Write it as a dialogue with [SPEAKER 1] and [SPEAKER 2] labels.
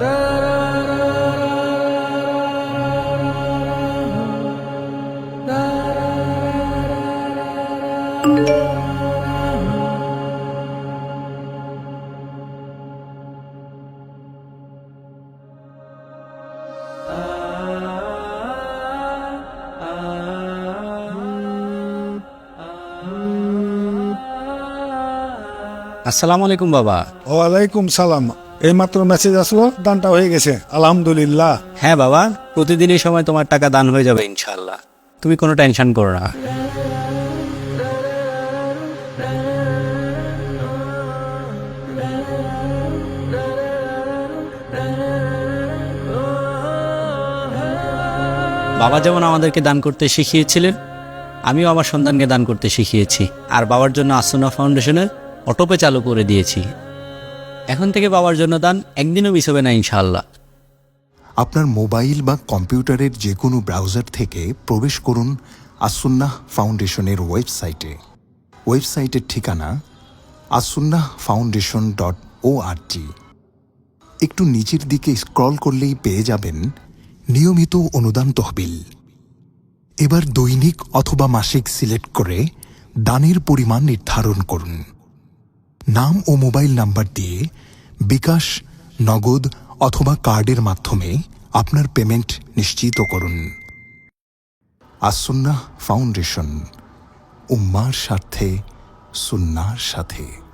[SPEAKER 1] আসসালামু আলাইকুম বাবা।
[SPEAKER 2] ওয়ালাইকুম সালাম। এইমাত্র মেসেজ আসলো, দানটা হয়ে গেছে। আলহামদুলিল্লাহ।
[SPEAKER 1] হ্যাঁ বাবা প্রতিদিন এই সময় তোমার টাকা দান হয়ে যাবে ইনশাল্লাহ তুমি কোনো টেনশন করো না। বাবা যেমন আমাদেরকে দান করতে শিখিয়েছিলেন, আমিও আমার সন্তানকে দান করতে শিখিয়েছি। আর বাবার জন্য আসনা ফাউন্ডেশনের অটোপে চালু করে দিয়েছি। এখন থেকে বাবার জন্য দান একদিনও মিস হবে না, ইনশাআল্লাহ।
[SPEAKER 3] আপনার মোবাইল বা কম্পিউটারের যে কোনো ব্রাউজার থেকে প্রবেশ করুন আসুন্নাহ ফাউন্ডেশনের ওয়েবসাইটে। ওয়েবসাইটের ঠিকানা আসুন্নাহ ফাউন্ডেশন ডট ও একটু নিচের দিকে স্ক্রল করলেই পেয়ে যাবেন নিয়মিত অনুদান তহবিল। এবার দৈনিক অথবা মাসিক সিলেক্ট করে দানের পরিমাণ নির্ধারণ করুন। নাম ও মোবাইল নাম্বার দিয়ে বিকাশ, নগদ অথবা কার্ডের মাধ্যমে আপনার পেমেন্ট নিশ্চিত করুন। আসুন্না ফাউন্ডেশন, উম্মার স্বার্থে, সুন্নার সাথে।